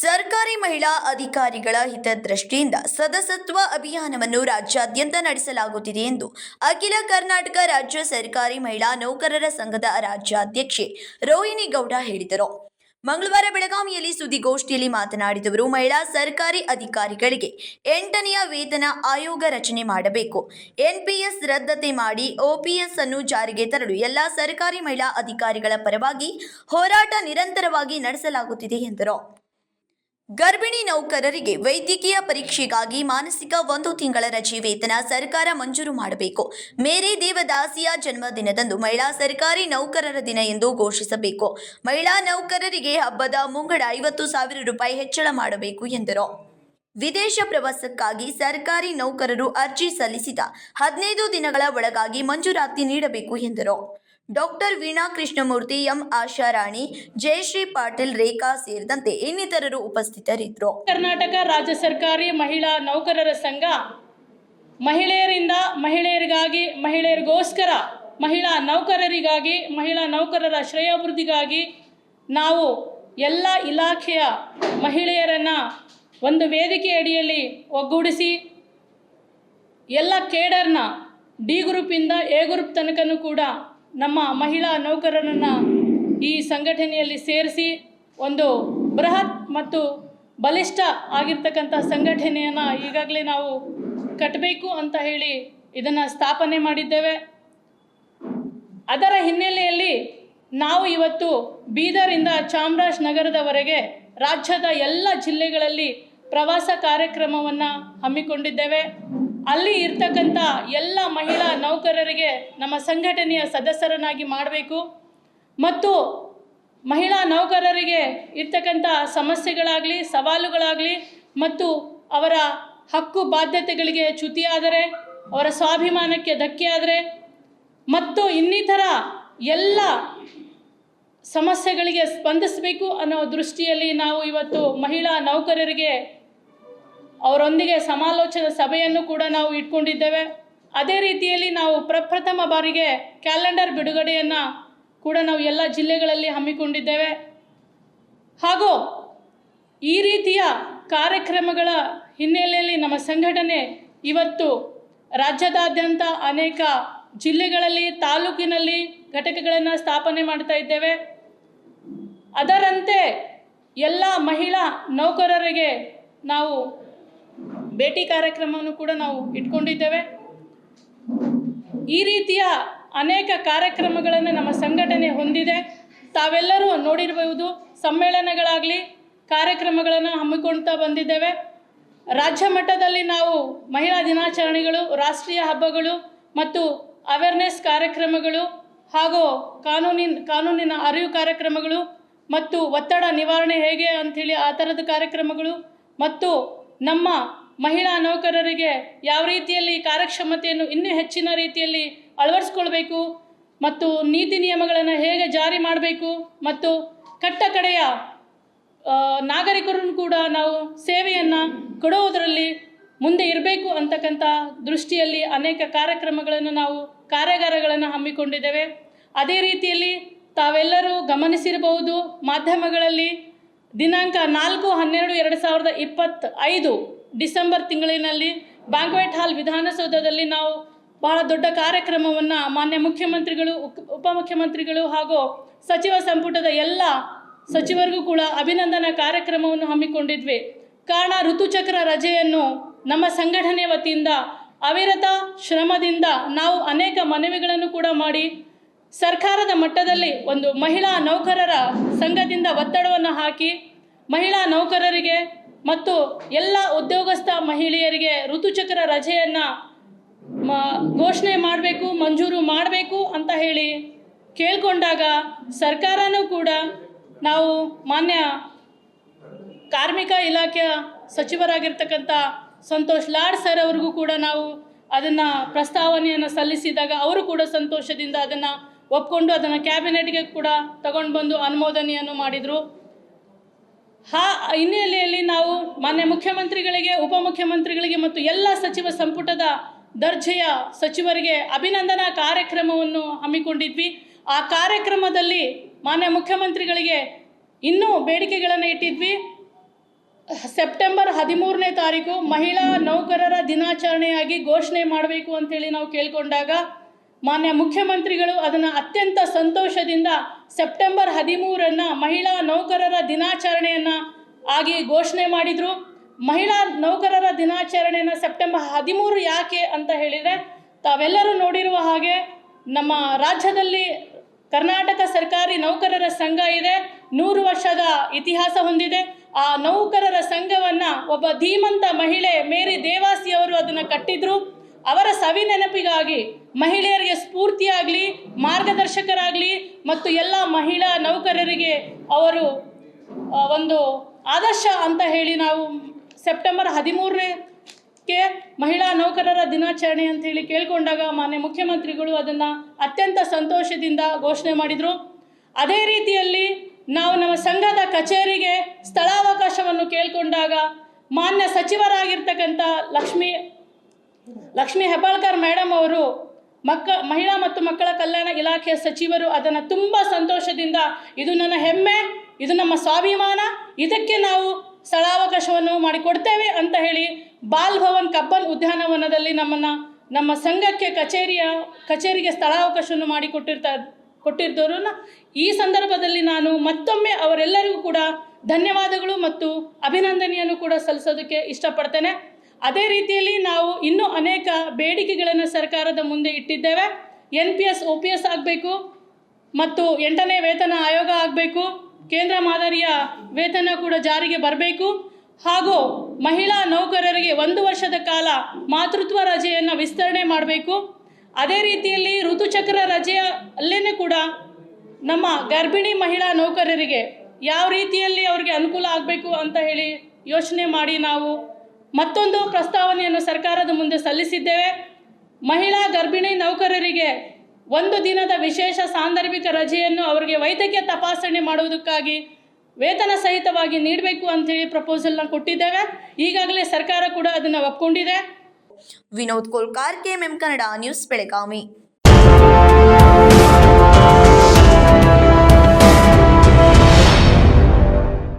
ಸರ್ಕಾರಿ ಮಹಿಳಾ ಅಧಿಕಾರಿಗಳ ಹಿತದೃಷ್ಟಿಯಿಂದ ಸದಸ್ಯತ್ವ ಅಭಿಯಾನವನ್ನು ರಾಜ್ಯಾದ್ಯಂತ ನಡೆಸಲಾಗುತ್ತಿದೆ ಎಂದು ಅಖಿಲ ಕರ್ನಾಟಕ ರಾಜ್ಯ ಸರ್ಕಾರಿ ಮಹಿಳಾ ನೌಕರರ ಸಂಘದ ರಾಜ್ಯಾಧ್ಯಕ್ಷೆ ರೋಹಿಣಿ ಗೌಡ ಹೇಳಿದರು. ಮಂಗಳವಾರ ಬೆಳಗಾವಿಯಲ್ಲಿ ಸುದ್ದಿಗೋಷ್ಠಿಯಲ್ಲಿ ಮಾತನಾಡಿದವರು ಮಹಿಳಾ ಸರ್ಕಾರಿ ಅಧಿಕಾರಿಗಳಿಗೆ ಎಂಟನೆಯ ವೇತನ ಆಯೋಗ ರಚನೆ ಮಾಡಬೇಕು. ಎನ್ಪಿಎಸ್ ರದ್ದತೆ ಮಾಡಿ ಓಪಿಎಸ್ ಅನ್ನು ಜಾರಿಗೆ ತರಲು ಎಲ್ಲ ಸರ್ಕಾರಿ ಮಹಿಳಾ ಅಧಿಕಾರಿಗಳ ಪರವಾಗಿ ಹೋರಾಟ ನಿರಂತರವಾಗಿ ನಡೆಸಲಾಗುತ್ತಿದೆ ಎಂದರು. ಗರ್ಭಿಣಿ ನೌಕರರಿಗೆ ವೈದ್ಯಕೀಯ ಪರೀಕ್ಷೆಗಾಗಿ ಮಾನಸಿಕ ಒಂದು ತಿಂಗಳ ರಜೆ ವೇತನ ಸರ್ಕಾರ ಮಂಜೂರು ಮಾಡಬೇಕು. ಮೇರಿ ದೇವದಾಸಿಯ ಜನ್ಮದಿನದಂದು ಮಹಿಳಾ ಸರ್ಕಾರಿ ನೌಕರರ ದಿನ ಎಂದು ಘೋಷಿಸಬೇಕು. ಮಹಿಳಾ ನೌಕರರಿಗೆ ಹಬ್ಬದ ಮುಂಗಡ ಐವತ್ತು ಸಾವಿರ ರೂಪಾಯಿ ಹೆಚ್ಚಳ ಮಾಡಬೇಕು ಎಂದರು. ವಿದೇಶ ಪ್ರವಾಸಕ್ಕಾಗಿ ಸರ್ಕಾರಿ ನೌಕರರು ಅರ್ಜಿ ಸಲ್ಲಿಸಿದ ಹದಿನೈದು ದಿನಗಳ ಒಳಗಾಗಿ ಮಂಜೂರಾತಿ ನೀಡಬೇಕು ಎಂದರು. ಡಾಕ್ಟರ್ ವೀಣಾ ಕೃಷ್ಣಮೂರ್ತಿ, ಎಂ ಆಶಾರಾಣಿ, ಜಯಶ್ರೀ ಪಾಟೀಲ್, ರೇಖಾ ಸೇರಿದಂತೆ ಇನ್ನಿತರರು ಉಪಸ್ಥಿತರಿದ್ದರು. ಕರ್ನಾಟಕ ರಾಜ್ಯ ಸರ್ಕಾರಿ ಮಹಿಳಾ ನೌಕರರ ಸಂಘ ಮಹಿಳೆಯರಿಂದ ಮಹಿಳೆಯರಿಗಾಗಿ, ಮಹಿಳೆಯರಿಗೋಸ್ಕರ ಮಹಿಳಾ ನೌಕರರಿಗಾಗಿ, ಮಹಿಳಾ ನೌಕರರ ಶ್ರೇಯೋಭಿವೃದ್ಧಿಗಾಗಿ ನಾವು ಎಲ್ಲ ಇಲಾಖೆಯ ಮಹಿಳೆಯರನ್ನು ಒಂದು ವೇದಿಕೆ ಅಡಿಯಲ್ಲಿ ಒಗ್ಗೂಡಿಸಿ ಎಲ್ಲ ಕೇಡರ್ನ ಡಿ ಗ್ರೂಪಿಂದ ಎ ಗ್ರೂಪ್ ತನಕನೂ ಕೂಡ ನಮ್ಮ ಮಹಿಳಾ ನೌಕರರನ್ನು ಈ ಸಂಘಟನೆಯಲ್ಲಿ ಸೇರಿಸಿ ಒಂದು ಬೃಹತ್ ಮತ್ತು ಬಲಿಷ್ಠ ಆಗಿರ್ತಕ್ಕಂಥ ಸಂಘಟನೆಯನ್ನು ಈಗಾಗಲೇ ನಾವು ಕಟ್ಟಬೇಕು ಅಂತ ಹೇಳಿ ಇದನ್ನು ಸ್ಥಾಪನೆ ಮಾಡಿದ್ದೇವೆ. ಅದರ ಹಿನ್ನೆಲೆಯಲ್ಲಿ ನಾವು ಇವತ್ತು ಬೀದರಿಂದ ಚಾಮರಾಜನಗರದವರೆಗೆ ರಾಜ್ಯದ ಎಲ್ಲ ಜಿಲ್ಲೆಗಳಲ್ಲಿ ಪ್ರವಾಸ ಕಾರ್ಯಕ್ರಮವನ್ನು ಹಮ್ಮಿಕೊಂಡಿದ್ದೇವೆ. ಅಲ್ಲಿ ಇರ್ತಕ್ಕಂಥ ಎಲ್ಲ ಮಹಿಳಾ ನೌಕರರಿಗೆ ನಮ್ಮ ಸಂಘಟನೆಯ ಸದಸ್ಯರನ್ನಾಗಿ ಮಾಡಬೇಕು. ಮತ್ತು ಮಹಿಳಾ ನೌಕರರಿಗೆ ಇರ್ತಕ್ಕಂಥ ಸಮಸ್ಯೆಗಳಾಗಲಿ, ಸವಾಲುಗಳಾಗಲಿ ಮತ್ತು ಅವರ ಹಕ್ಕು ಬಾಧ್ಯತೆಗಳಿಗೆ ಚ್ಯುತಿಯಾದರೆ, ಅವರ ಸ್ವಾಭಿಮಾನಕ್ಕೆ ಧಕ್ಕೆ ಆದರೆ ಮತ್ತು ಇನ್ನಿತರ ಎಲ್ಲ ಸಮಸ್ಯೆಗಳಿಗೆ ಸ್ಪಂದಿಸಬೇಕು ಅನ್ನೋ ದೃಷ್ಟಿಯಲ್ಲಿ ನಾವು ಇವತ್ತು ಮಹಿಳಾ ನೌಕರರಿಗೆ ಅವರೊಂದಿಗೆ ಸಮಾಲೋಚನಾ ಸಭೆಯನ್ನು ಕೂಡ ನಾವು ಇಟ್ಕೊಂಡಿದ್ದೇವೆ. ಅದೇ ರೀತಿಯಲ್ಲಿ ನಾವು ಪ್ರಪ್ರಥಮ ಬಾರಿಗೆ ಕ್ಯಾಲೆಂಡರ್ ಬಿಡುಗಡೆಯನ್ನು ಕೂಡ ನಾವು ಎಲ್ಲ ಜಿಲ್ಲೆಗಳಲ್ಲಿ ಹಮ್ಮಿಕೊಂಡಿದ್ದೇವೆ. ಹಾಗೂ ಈ ರೀತಿಯ ಕಾರ್ಯಕ್ರಮಗಳ ಹಿನ್ನೆಲೆಯಲ್ಲಿ ನಮ್ಮ ಸಂಘಟನೆ ಇವತ್ತು ರಾಜ್ಯದಾದ್ಯಂತ ಅನೇಕ ಜಿಲ್ಲೆಗಳಲ್ಲಿ, ತಾಲೂಕಿನಲ್ಲಿ ಘಟಕಗಳನ್ನು ಸ್ಥಾಪನೆ ಮಾಡ್ತಾ ಇದ್ದೇವೆ. ಅದರಂತೆ ಎಲ್ಲ ಮಹಿಳಾ ನೌಕರರಿಗೆ ನಾವು ಭೇಟಿ ಕಾರ್ಯಕ್ರಮವನ್ನು ಕೂಡ ನಾವು ಇಟ್ಕೊಂಡಿದ್ದೇವೆ. ಈ ರೀತಿಯ ಅನೇಕ ಕಾರ್ಯಕ್ರಮಗಳನ್ನು ನಮ್ಮ ಸಂಘಟನೆ ಹೊಂದಿದೆ. ತಾವೆಲ್ಲರೂ ನೋಡಿರಬಹುದು ಸಮ್ಮೇಳನಗಳಾಗಲಿ ಕಾರ್ಯಕ್ರಮಗಳನ್ನು ಹಮ್ಮಿಕೊಳ್ತಾ ಬಂದಿದ್ದೇವೆ. ರಾಜ್ಯ ಮಟ್ಟದಲ್ಲಿ ನಾವು ಮಹಿಳಾ ದಿನಾಚರಣೆಗಳು, ರಾಷ್ಟ್ರೀಯ ಹಬ್ಬಗಳು ಮತ್ತು ಅವೇರ್ನೆಸ್ ಕಾರ್ಯಕ್ರಮಗಳು ಹಾಗೂ ಕಾನೂನಿನ ಕಾನೂನಿನ ಅರಿವು ಕಾರ್ಯಕ್ರಮಗಳು ಮತ್ತು ಒತ್ತಡ ನಿವಾರಣೆ ಹೇಗೆ ಅಂಥೇಳಿ ಆ ಥರದ ಕಾರ್ಯಕ್ರಮಗಳು ಮತ್ತು ನಮ್ಮ ಮಹಿಳಾ ನೌಕರರಿಗೆ ಯಾವ ರೀತಿಯಲ್ಲಿ ಕಾರ್ಯಕ್ಷಮತೆಯನ್ನು ಇನ್ನೂ ಹೆಚ್ಚಿನ ರೀತಿಯಲ್ಲಿ ಅಳವಡಿಸ್ಕೊಳ್ಬೇಕು ಮತ್ತು ನೀತಿ ನಿಯಮಗಳನ್ನು ಹೇಗೆ ಜಾರಿ ಮಾಡಬೇಕು ಮತ್ತು ಕಟ್ಟ ಕಡೆಯ ನಾಗರಿಕರನ್ನು ಕೂಡ ನಾವು ಸೇವೆಯನ್ನು ಕೊಡುವುದರಲ್ಲಿ ಮುಂದೆ ಇರಬೇಕು ಅಂತಕ್ಕಂಥ ದೃಷ್ಟಿಯಲ್ಲಿ ಅನೇಕ ಕಾರ್ಯಕ್ರಮಗಳನ್ನು ನಾವು, ಕಾರ್ಯಾಗಾರಗಳನ್ನು ಹಮ್ಮಿಕೊಂಡಿದ್ದೇವೆ. ಅದೇ ರೀತಿಯಲ್ಲಿ ತಾವೆಲ್ಲರೂ ಗಮನಿಸಿರಬಹುದು ಮಾಧ್ಯಮಗಳಲ್ಲಿ ದಿನಾಂಕ ನಾಲ್ಕು ಹನ್ನೆರಡು ಎರಡು ಸಾವಿರದ ಇಪ್ಪತ್ತ ಐದು ಡಿಸೆಂಬರ್ ತಿಂಗಳಿನಲ್ಲಿ ಬ್ಯಾಂಕ್ವೆಟ್ ಹಾಲ್ ವಿಧಾನಸೌಧದಲ್ಲಿ ನಾವು ಬಹಳ ದೊಡ್ಡ ಕಾರ್ಯಕ್ರಮವನ್ನು ಮಾನ್ಯ ಮುಖ್ಯಮಂತ್ರಿಗಳು ಉಪಮುಖ್ಯಮಂತ್ರಿಗಳು ಹಾಗೂ ಸಚಿವ ಸಂಪುಟದ ಎಲ್ಲ ಸಚಿವರಿಗೂ ಕೂಡ ಅಭಿನಂದನಾ ಕಾರ್ಯಕ್ರಮವನ್ನು ಹಮ್ಮಿಕೊಂಡಿದ್ವಿ. ಕಾರಣ ಋತುಚಕ್ರ ರಜೆಯನ್ನು ನಮ್ಮ ಸಂಘಟನೆ ವತಿಯಿಂದ, ಅವಿರತ ಶ್ರಮದಿಂದ ನಾವು ಅನೇಕ ಮನವಿಗಳನ್ನು ಕೂಡ ಮಾಡಿ ಸರ್ಕಾರದ ಮಟ್ಟದಲ್ಲಿ ಒಂದು ಮಹಿಳಾ ನೌಕರರ ಸಂಘದಿಂದ ಒತ್ತಡವನ್ನು ಹಾಕಿ ಮಹಿಳಾ ನೌಕರರಿಗೆ ಮತ್ತು ಎಲ್ಲ ಉದ್ಯೋಗಸ್ಥ ಮಹಿಳೆಯರಿಗೆ ಋತುಚಕ್ರ ರಜೆಯನ್ನು ಘೋಷಣೆ ಮಾಡಬೇಕು, ಮಂಜೂರು ಮಾಡಬೇಕು ಅಂತ ಹೇಳಿ ಕೇಳಿಕೊಂಡಾಗ ಸರ್ಕಾರನೂ ಕೂಡ ನಾವು ಮಾನ್ಯ ಕಾರ್ಮಿಕ ಇಲಾಖೆಯ ಸಚಿವರಾಗಿರ್ತಕ್ಕಂಥ ಸಂತೋಷ್ ಲಾಡ್ ಸರ್ ಅವ್ರಿಗೂ ಕೂಡ ನಾವು ಅದನ್ನು ಪ್ರಸ್ತಾವನೆಯನ್ನು ಸಲ್ಲಿಸಿದಾಗ ಅವರು ಕೂಡ ಸಂತೋಷದಿಂದ ಅದನ್ನು ಒಪ್ಕೊಂಡು ಅದನ್ನು ಕ್ಯಾಬಿನೆಟ್ಗೆ ಕೂಡ ತಗೊಂಡು ಬಂದು ಅನುಮೋದನೆಯನ್ನು ಮಾಡಿದರು. ಹಾ, ಹಿನ್ನೆಲೆಯಲ್ಲಿ ನಾವು ಮಾನ್ಯ ಮುಖ್ಯಮಂತ್ರಿಗಳಿಗೆ, ಉಪಮುಖ್ಯಮಂತ್ರಿಗಳಿಗೆ ಮತ್ತು ಎಲ್ಲ ಸಚಿವ ಸಂಪುಟದ ದರ್ಜೆಯ ಸಚಿವರಿಗೆ ಅಭಿನಂದನಾ ಕಾರ್ಯಕ್ರಮವನ್ನು ಹಮ್ಮಿಕೊಂಡಿದ್ವಿ. ಆ ಕಾರ್ಯಕ್ರಮದಲ್ಲಿ ಮಾನ್ಯ ಮುಖ್ಯಮಂತ್ರಿಗಳಿಗೆ ಇನ್ನೂ ಬೇಡಿಕೆಗಳನ್ನು ಇಟ್ಟಿದ್ವಿ. ಸೆಪ್ಟೆಂಬರ್ ಹದಿಮೂರನೇ ತಾರೀಕು ಮಹಿಳಾ ನೌಕರರ ದಿನಾಚರಣೆಯಾಗಿ ಘೋಷಣೆ ಮಾಡಬೇಕು ಅಂತೇಳಿ ನಾವು ಕೇಳಿಕೊಂಡಾಗ ಮಾನ್ಯ ಮುಖ್ಯಮಂತ್ರಿಗಳು ಅದನ್ನು ಅತ್ಯಂತ ಸಂತೋಷದಿಂದ ಸೆಪ್ಟೆಂಬರ್ ಹದಿಮೂರನ್ನು ಮಹಿಳಾ ನೌಕರರ ದಿನಾಚರಣೆಯನ್ನು ಆಗಿ ಘೋಷಣೆ ಮಾಡಿದರು. ಮಹಿಳಾ ನೌಕರರ ದಿನಾಚರಣೆಯನ್ನು ಸೆಪ್ಟೆಂಬರ್ ಹದಿಮೂರು ಯಾಕೆ ಅಂತ ಹೇಳಿದರೆ, ತಾವೆಲ್ಲರೂ ನೋಡಿರುವ ಹಾಗೆ ನಮ್ಮ ರಾಜ್ಯದಲ್ಲಿ ಕರ್ನಾಟಕ ಸರ್ಕಾರಿ ನೌಕರರ ಸಂಘ ಇದೆ, ನೂರು ವರ್ಷದ ಇತಿಹಾಸ ಹೊಂದಿದೆ. ಆ ನೌಕರರ ಸಂಘವನ್ನ ಒಬ್ಬ ಧೀಮಂತ ಮಹಿಳೆ ಮೇರಿ ದೇವಾಸಿ ಅವರು ಅದನ್ನು ಕಟ್ಟಿದ್ರು. ಅವರ ಸವಿ ನೆನಪಿಗಾಗಿ ಮಹಿಳೆಯರಿಗೆ ಸ್ಫೂರ್ತಿಯಾಗಲಿ, ಮಾರ್ಗದರ್ಶಕರಾಗಲಿ ಮತ್ತು ಎಲ್ಲ ಮಹಿಳಾ ನೌಕರರಿಗೆ ಅವರು ಒಂದು ಆದರ್ಶ ಅಂತ ಹೇಳಿ ನಾವು ಸೆಪ್ಟೆಂಬರ್ ಹದಿಮೂರನೇಕ್ಕೆ ಮಹಿಳಾ ನೌಕರರ ದಿನಾಚರಣೆ ಅಂತ ಹೇಳಿ ಕೇಳಿಕೊಂಡಾಗ ಮಾನ್ಯ ಮುಖ್ಯಮಂತ್ರಿಗಳು ಅದನ್ನು ಅತ್ಯಂತ ಸಂತೋಷದಿಂದ ಘೋಷಣೆ ಮಾಡಿದರು. ಅದೇ ರೀತಿಯಲ್ಲಿ ನಾವು ನಮ್ಮ ಸಂಘದ ಕಚೇರಿಗೆ ಸ್ಥಳಾವಕಾಶವನ್ನು ಕೇಳಿಕೊಂಡಾಗ ಮಾನ್ಯ ಸಚಿವರಾಗಿರ್ತಕ್ಕಂಥ ಲಕ್ಷ್ಮೀ ಲಕ್ಷ್ಮೀ ಹೆಬ್ಬಾಳ್ಕರ್ ಮೇಡಮ್ ಅವರು ಮಕ್ಕ, ಮಹಿಳಾ ಮತ್ತು ಮಕ್ಕಳ ಕಲ್ಯಾಣ ಇಲಾಖೆಯ ಸಚಿವರು ಅದನ್ನು ತುಂಬ ಸಂತೋಷದಿಂದ, ಇದು ನನ್ನ ಹೆಮ್ಮೆ, ಇದು ನಮ್ಮ ಸ್ವಾಭಿಮಾನ, ಇದಕ್ಕೆ ನಾವು ಸ್ಥಳಾವಕಾಶವನ್ನು ಮಾಡಿಕೊಡ್ತೇವೆ ಅಂತ ಹೇಳಿ ಬಾಲ್ ಭವನ್ ಕಬ್ಬನ್ ಉದ್ಯಾನವನದಲ್ಲಿ ನಮ್ಮನ್ನು, ನಮ್ಮ ಸಂಘಕ್ಕೆ ಕಚೇರಿಯ, ಕಚೇರಿಗೆ ಸ್ಥಳಾವಕಾಶವನ್ನು ಮಾಡಿಕೊಟ್ಟಿರ್ತಾ ಕೊಟ್ಟಿರ್ತವರು ಈ ಸಂದರ್ಭದಲ್ಲಿ ನಾನು ಮತ್ತೊಮ್ಮೆ ಅವರೆಲ್ಲರಿಗೂ ಕೂಡ ಧನ್ಯವಾದಗಳು ಮತ್ತು ಅಭಿನಂದನೆಯನ್ನು ಕೂಡ ಸಲ್ಲಿಸೋದಕ್ಕೆ ಇಷ್ಟಪಡ್ತೇನೆ. ಅದೇ ರೀತಿಯಲ್ಲಿ ನಾವು ಇನ್ನೂ ಅನೇಕ ಬೇಡಿಕೆಗಳನ್ನು ಸರ್ಕಾರದ ಮುಂದೆ ಇಟ್ಟಿದ್ದೇವೆ. N P S, O P S ಆಗಬೇಕು ಮತ್ತು ಎಂಟನೇ ವೇತನ ಆಯೋಗ ಆಗಬೇಕು. ಕೇಂದ್ರ ಮಾದರಿಯ ವೇತನ ಕೂಡ ಜಾರಿಗೆ ಬರಬೇಕು. ಹಾಗೂ ಮಹಿಳಾ ನೌಕರರಿಗೆ ಒಂದು ವರ್ಷದ ಕಾಲ ಮಾತೃತ್ವ ರಜೆಯನ್ನು ವಿಸ್ತರಣೆ ಮಾಡಬೇಕು. ಅದೇ ರೀತಿಯಲ್ಲಿ ಋತುಚಕ್ರ ರಜೆಯ ಅಲ್ಲೇ ಕೂಡ ನಮ್ಮ ಗರ್ಭಿಣಿ ಮಹಿಳಾ ನೌಕರರಿಗೆ ಯಾವ ರೀತಿಯಲ್ಲಿ ಅವರಿಗೆ ಅನುಕೂಲ ಆಗಬೇಕು ಅಂತ ಹೇಳಿ ಯೋಚನೆ ಮಾಡಿ ನಾವು ಮತ್ತೊಂದು ಪ್ರಸ್ತಾವನೆಯನ್ನು ಸರ್ಕಾರದ ಮುಂದೆ ಸಲ್ಲಿಸಿದ್ದೇವೆ. ಮಹಿಳಾ ಗರ್ಭಿಣಿ ನೌಕರರಿಗೆ ಒಂದು ದಿನದ ವಿಶೇಷ ಸಾಂದರ್ಭಿಕ ರಜೆಯನ್ನು ಅವರಿಗೆ ವೈದ್ಯಕೀಯ ತಪಾಸಣೆ ಮಾಡುವುದಕ್ಕಾಗಿ ವೇತನ ಸಹಿತವಾಗಿ ನೀಡಬೇಕು ಅಂತೇಳಿ ಪ್ರಪೋಸಲ್ನ ಕೊಟ್ಟಿದ್ದೇವೆ. ಈಗಾಗಲೇ ಸರ್ಕಾರ ಕೂಡ ಅದನ್ನು ಒಪ್ಕೊಂಡಿದೆ. Vinod Kolkar, KMM Kannada news, Belagavi.